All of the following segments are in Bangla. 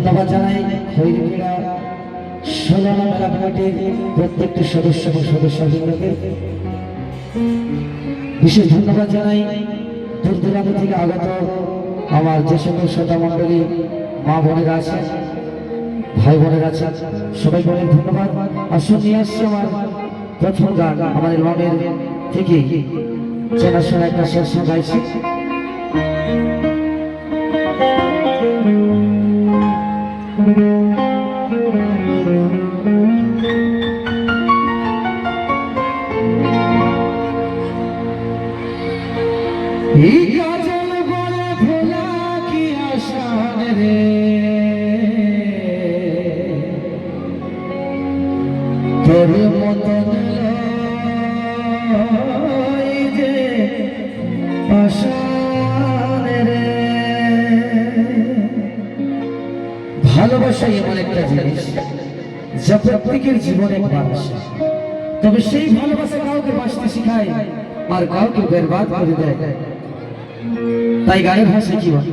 ধন্যবাদ জানাই। খৈরিকা ষোলনা মেলা কমিটির প্রত্যেকটি সদস্য এবং সদস্যবৃন্দকে বিশেষ ধন্যবাদ জানাই। দূর দূরান্ত থেকে আগত আমার যে সকল শ্রোতা মণ্ডলী মা বোনেরা আছেন, ভাই বোনেরা আছেন সবাইকে অনেক ধন্যবাদ। আসুন নিয়ে আসছি আমার প্রথম গান আমাদের মনের থেকে চেনাশোনা একটা শেষ গাইছি। তোর মতন যে রে। ভালোবাসা এমন একটা জিনিস যা প্রত্যেকের জীবনে মানুষ তবে সেই ভালোবাসা কাউকে বাঁচতে শিখায় আর কাউকে বেরবাদ করে দেয়। তাই গানের ভাষা কি বলে?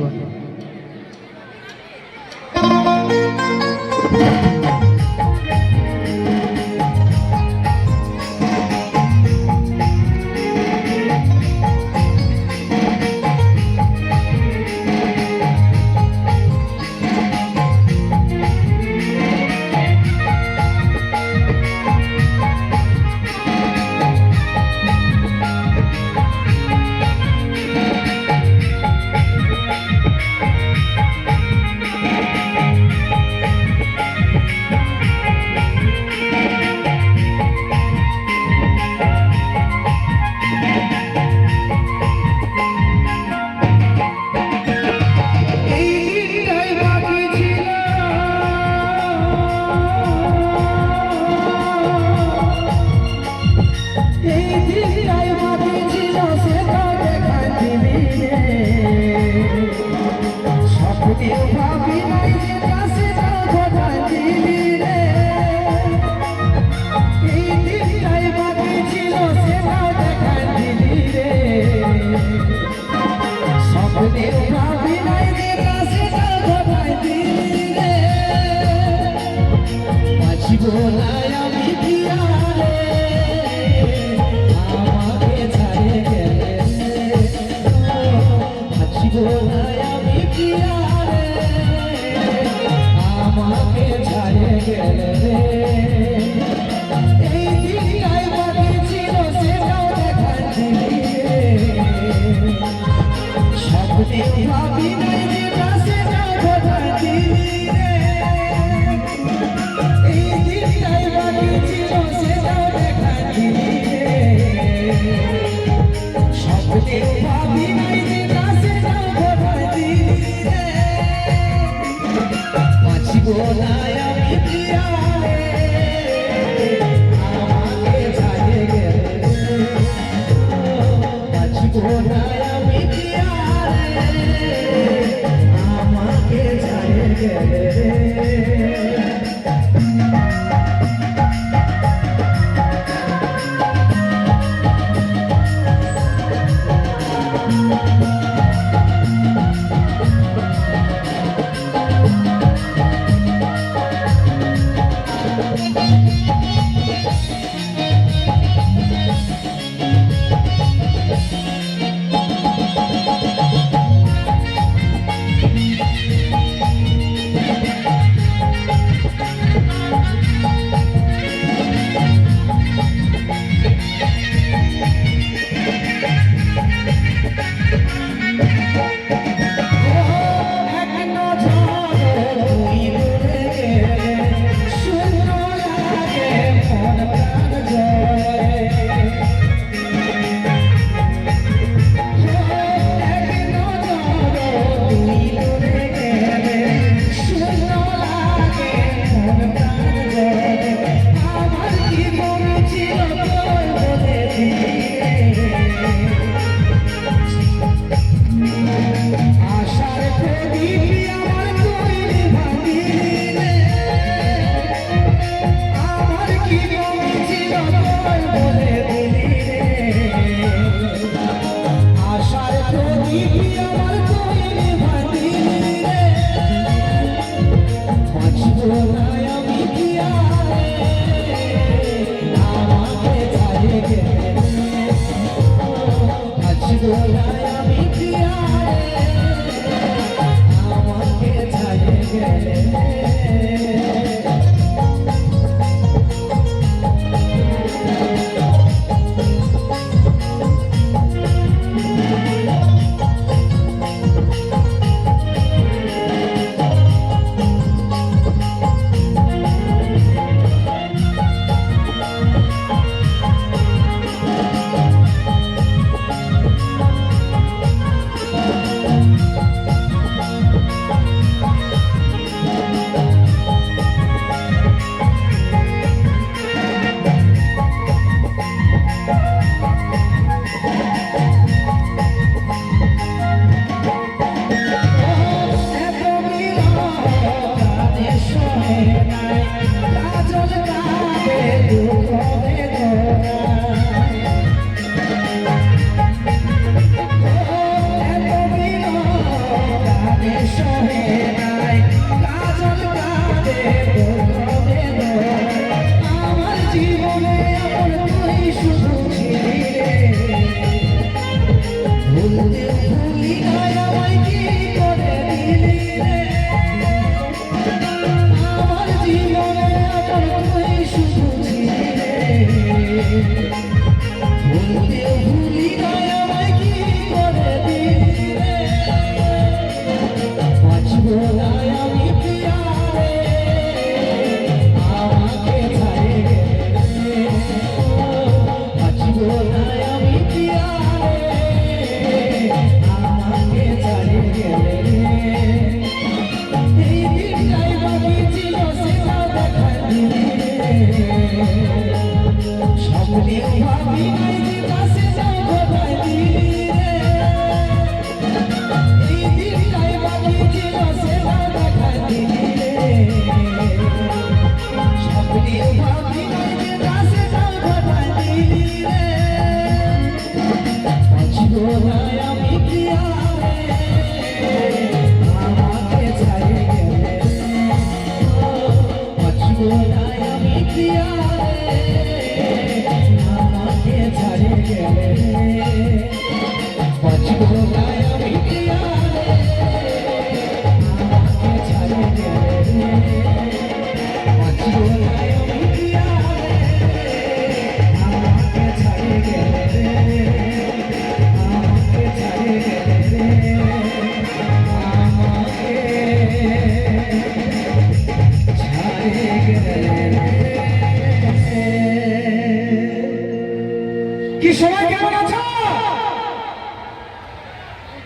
বাঁচিব জীবনায় আমি